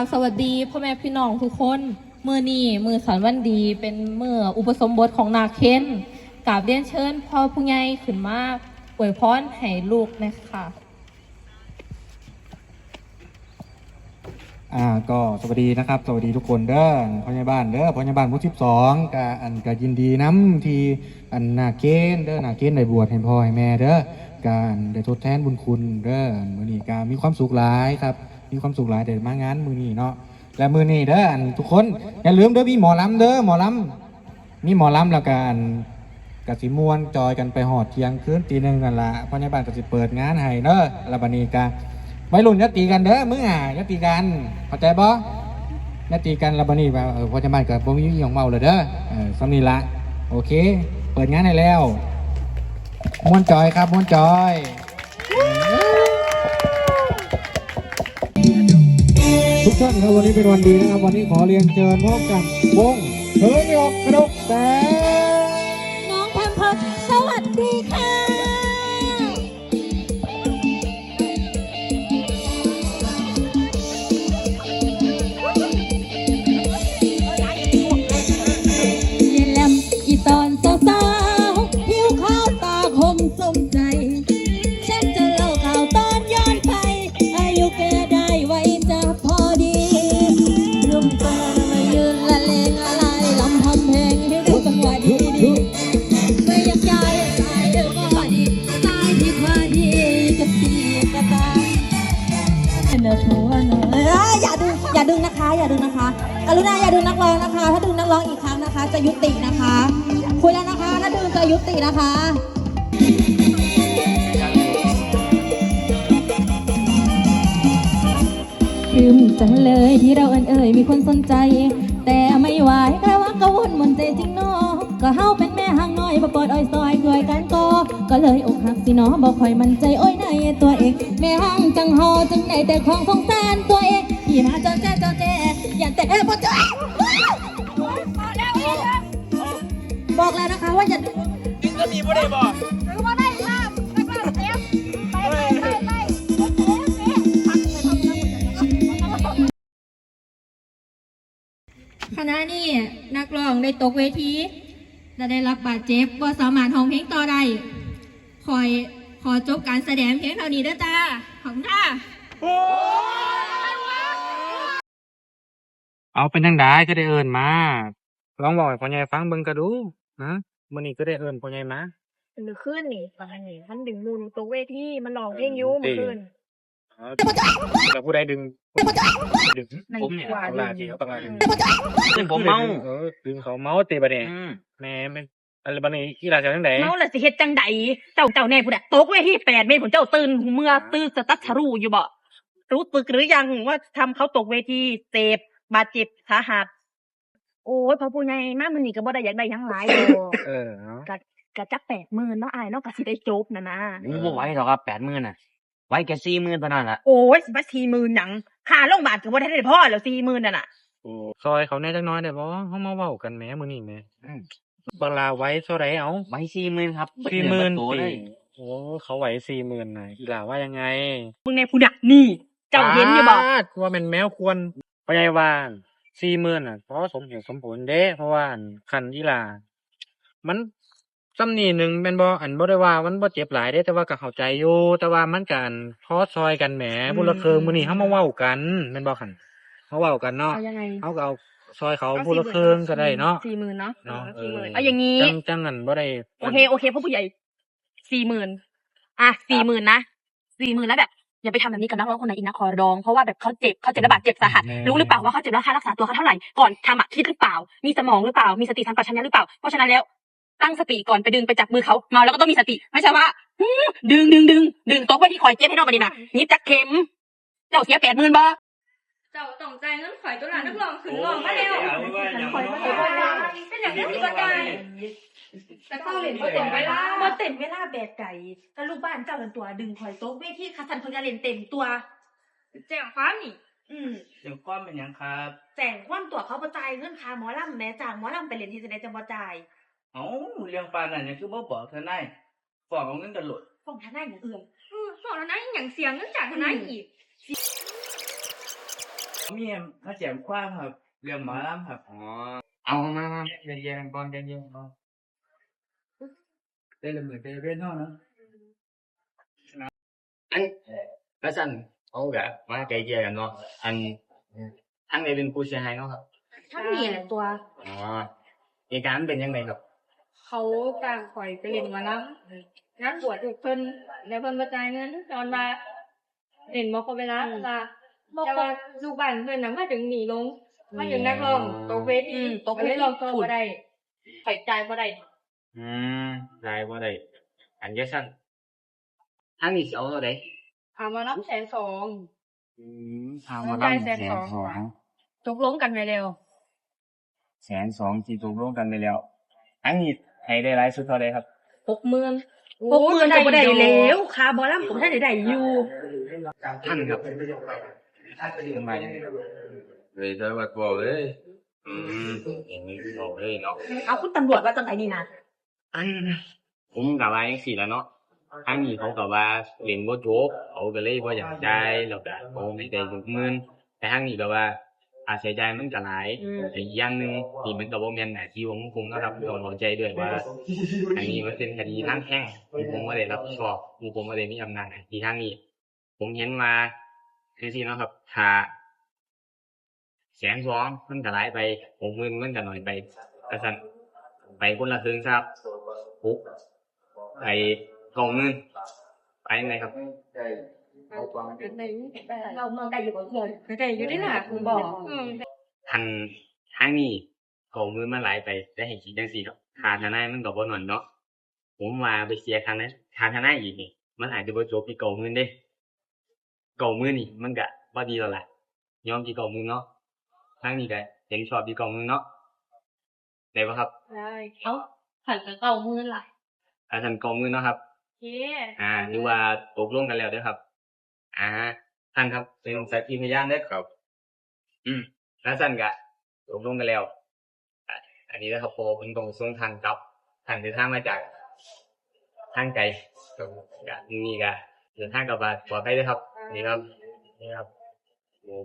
บสวัสดีพ่อแม่พี่น้องทุกคนมือนี้มือสันวันดีเป็นมืออุปสมบทของนาเคนกราบเรียนเชิญพ่อผู้ใหญ่ขึ้นมาอวยพรให้ลูกนะคะอ่าก็สวัสดีนะครับ สวัสดีทุกคนเด้อพ่อใหญ่บ้านเด้อพ่อใหญ่บ้านหมู่สิบสองกะอันกะยินดีน้ำที่อันนาเกณฑ์เด้อนาเกณฑ์ได้บวชให้พ่อให้แม่เด้อการได้ทดแทนบุญคุณเด้อมื้อนี้ก็มีความสุขหลายครับ มีความสุขหลายได้มางานมือนี้เนาะและมือนี้เด้ออันทุกคนอย่าลืมเด้อมีหมอลำเด้อหมอลำมีหมอลำแล้วกันกสิมวนจอยกันไปหอดเที่ยงคืนตีหนึ่งกันละพ่อใหญ่บ้านกสิเปิดงานให้เด้อล้วบันี้ก็วัยรุ่นยตีกันเด้อมึงอะอย่าตีกันเข้าใจบ่ยตีกันล้วบันี้ว่าเออพอจะมากับบ่มีหยังเมาเลยเด้อเออสำนีละโอเค เปิดงานให้แล้วมวนจอยครับมวนจอย กท่านครับวันนี้เป็นวันดีนะครับ วันนี้ขอเรียนเชิญพบกับวงเฮ้ยออกกระดกแต่ รุณาอย่าดึงนักร้องนะคะ ถ้าดึงนักร้องอีกครั้งนะคะ จะยุตินะคะ คุยแล้วนะคะถ้าดึงจะยุตินะคะลืมจังเลยที่เราเอินเอ่ยมีคนสนใจ แต่ไม่ไหวแค่ว่ากระวนมนใจจริงนอก็เฮาเป็นแม่ห่างน้อยบ่ปอดอ้อยซอยช่วยกันก็ก็เลยอกหักสิเนาะบ่ค่อยมั่นใจโอ้ยในตัวเอง แม่ห่างจังหอจังไหนแต่ของสงสารตัวเองที่มาจนแจ้จนแจ้ อย่าแต่บ่เจอบอกแล้วนะคะว่าอย่ากินก็มีบ่ได้บ่คณะนี้นักร้องได้ตกเวที และได้รับบาดเจ็บว่าสามารถห้องเพลงต่อได้คอยขอจบการแสดงเพียงเท่านี้ด้อจ้าขอบคุณ เอาเป็นจังไดก็ได้เอิ้นมา ลองบอกให้พ่อใหญ่ฟังเบิ่งก็ดูนะมื้อนี้ก็ได้เอิ้นพ่อใหญ่มา มันขึ้นนี่ฟังนี่มันดึงมูลตัวเวทีมันร้องเพลงอยุ่มันขึ้นแล้วผู้ใดดึงดึงในผมเนี่ยกว่าเอาลาที่เขาต้องลาดึงซึ่งผมเมาเออดึงเขาเมาตีบัดนี้อืมแหม่แม่นอะไรบัดนี้ที่ราชาจังไดเมาและสิเฮ็ดจังใดเจ้าเจ้าแน่ผู้ใดตกเวทีแปดเมตรผมเจ้าตื่นเมื่อตื่นสตัดชะรูอยู่บ่รู้ตึกหรือยังว่าทำเขาตกเวทีเจ็บ บาดเจ็บสาหัสโอ้ยพอผู้ใหญ่มามันนี่ก็บ่ได้อยากได้หยังหลายดอกเออเนาะกะกะจักแปดหมื่นเนาะอายเนาะก็สิได้จบนะนะผมบ่ไหวหรอกครับแปดหมื่นน่ะไหวแค่สี่หมื่นเท่านั้นแหละโอ้ยสิมาสี่หมื่นหยังค่าโรงพยาบาลก็บ่ได้ได้พอแล้วสี่หมื่นน่ะน่ะโอ้ซอยเขาแหน่จักหน้อยได้บ่เฮามาเว้ากันแหมมื้อนี้แหมบักลาไว้เท่าใดเอา ไหวสี่หมื่นครับสี่หมื่นเปิดประตูปีได้โอ้เขาไหวสี่หมื่นนะอีหลาว่ายังไงมึงในผู้ดักนี่ เจ้าเห็นอยู่บ่ปาดว่าเป็นแมวควร พยายวานสี่หมื่นอะเพราะสมเหตุสมผลเด้ เพราะว่าอันคันอีหลา มันซ้ำนี่หนึ่งเป็นบ่อันบ่ได้ว่ามันบ่เจ็บหลายเด้ แต่ว่าก็เข้าใจอยู่แต่ว่ามันกันพอซอยกันแหมบุญละเคิงมื้อนี้เฮามาเว้ากันแม่นบ่คันเฮาเว้ากันเนาะเอายังไง เฮาก็เอาซอยเขาบุญละเคิงก็ได้เนาะ สี่หมื่นเนาะเนาะเออเอาอย่างงี้ จังจังอันบ่ได้โอเคโอเคพ่อผู้ใหญ่สี่หมื่นอะสี่หมื่นนะสี่หมื่นแล้วแบบ อย่าไปทำแบบนี้กับนักร้องคนไหนอีกนะขอร้องเพราะว่าแบบเขาเจ็บเขาเจ็บระบาดเจ็บสาหัส รู้หรือเปล่าว่าเขาเจ็บแล้วค่ารักษาตัวเขาเท่าไหร่ก่อนทำอะคิดหรือเปล่า มีสมองหรือเปล่ามีสติสัมปชัญญะหรือเปล่าเพราะฉะนั้นแล้วตั้งสติก่อนไปดึงไปจับมือเขาเมาแล้วก็ต้องมีสติไม่ใช่ว่าอื้อดึงดึงดึงดึงตกไปที่คอยเจ็บให้น้องมาดีนะนี่จักเข็มเจ้าเสียแปดหมื่นบ่ เจ้าต้องใจเงินข่อยตัวหลานนักร้องขึ้นร้องมาแล้วเป็นอย่างที่ประกาย แต่เข้าเหรียญก็ตรงเวลาบ่เต็มเวลาแบกไก่ถ้าลูกบ้านเจ้าเป็นตัวดึงคอยโต๊ะเวทีคัสันพยาเลนเต็มตัว แจ้งความนี่ อืมเดี๋ยวความเป็นหยังครับ แจ้งความตัวเขาประจายเงินค่าหมอลำแหม่จ้างหมอลำไปเรียนที่จะได้จะบ่จ่ายเอ้าเรื่องปานนั้นเนี่ยคือบ่บอกเธอนายฟ้องเอาเงินกันโหลดฟ้องทนายอย่างอื่นอือบอกแล้วนะอย่างเสียเงินจากทนายอีกมีมาแจมความครับ เรื่องหมอลำครับอ๋อเอามามาเย็นเย็นๆก่อนเย็นเย็นๆก่อน ได้ละหมื่นได้เว้นเท่านะอันก็สั่นเอากะมาไกลเกลี่ยกันเนาะอันทั้งในเป็นผู้เสียหายเนาะครับถ้ามีแหละตัว อ๋อเหตุการณ์มันเป็นยังไงครับเขากลางข่อยไปเล่นหมาแล้วงานบวชเพิ่นแล้วเพิ่นมาจ่ายเงินตอนมาเห็นบ่เขาเวลาลาแต่ว่าลูกบ้านเพิ่นน่ะมาถึงหนีลงมาถึงนักร้องตกเวทีอืมตกก็เวเลทียลองตัวบ่ได้ข่อยจ่ายบ่ได้ อืมได้บ่ได้อันเดียวสั่นทั้งนี้สิเอาเท่าใดถามว่ารับแสนสองอืมทางมาได้ลำแสแสนนสองสองตกลงกันไว้แล้วแสนสองที่ตกลงกันไปแล้ว อันนี้ให้ได้หลายสุดเท่าใดครับ หกหมื่นหกหมื่นก็บ่ได้แล้วคาบอลลัมผมถ้าได้ได้อยู่ท่านครับทำไมเลยเธอมาบอกเลยอืมอย่างนี้บอกเลยเนาะเอาคุณตำรวจว่าจังไหนนี่นะ อันผมกับว่าจังสี่แล้วเนาะอันนี้เขากับว่าเรียนบ่จบเขาก็เลยบ่อยากได้แล้วก็เขาไม่ได้หกหมื่นแต่ทางนี้ก็ว่าอาใช้จ่ายมันก็หลายแต่อีกอย่างหนึงนี่มันก็บ่แม่นหน้าที่ของผมนะครับต้องเข้าใจด้วยว่า อันนี้มันเป็นคดีทางแพ่งผมบ่ได้รับผิดชอบผมบ่ได้มีอำนาจหน้าที่ทางนี้ ผมเห็นมาคือสิเนาะครับถ้าแสนสองมันก็หลายไปหกหมื่นมันก็น้อยไปกระสันไปคนละครึ่งครับ ปุ๊บไปเก้าหมื่นไปยังไงครับ เราเมืองได้อยู่บ่เมืองได้อยู่ได้ล่ะคุณบอกอืมทันทางนี้เก้าหมื่นมันหลายไปได้ให้คิดจังสี่เนาะค่าทนายมันก็บ่น้อยเนาะผมว่าไปเสียค่านั้นค่าทนายอีกนี่มันอาจจะบ่จบที่เก้าหมื่นเด้เก้าหมื่นนี่มันก็บ่ดีแล้วล่ะยอมที่เก้าหมื่นเนาะทางนี้ก็เห็นชอบที่เก้าหมื่นเนาะได้ปะครับ ได้เอา ผันกับเก้าหมื่นล่ะอาทันเก้าหมื่นเนาะครับ เย้อ่าหรือว่าตกลงกันแล้วเด้อครับ อ่า ท่านครับเป็นสักขีพยานเด้อครับ อืมแล้วท่านก็ตกลงกันแล้วอะอันนี้นะครับพอเป็นตรงส่งทางกลับทางเดินทางมาจากทางไกลก็นี่ก็เดินทางกลับมาปลอดภัยเด้อครับ นี่ครับนี่ครับโอ้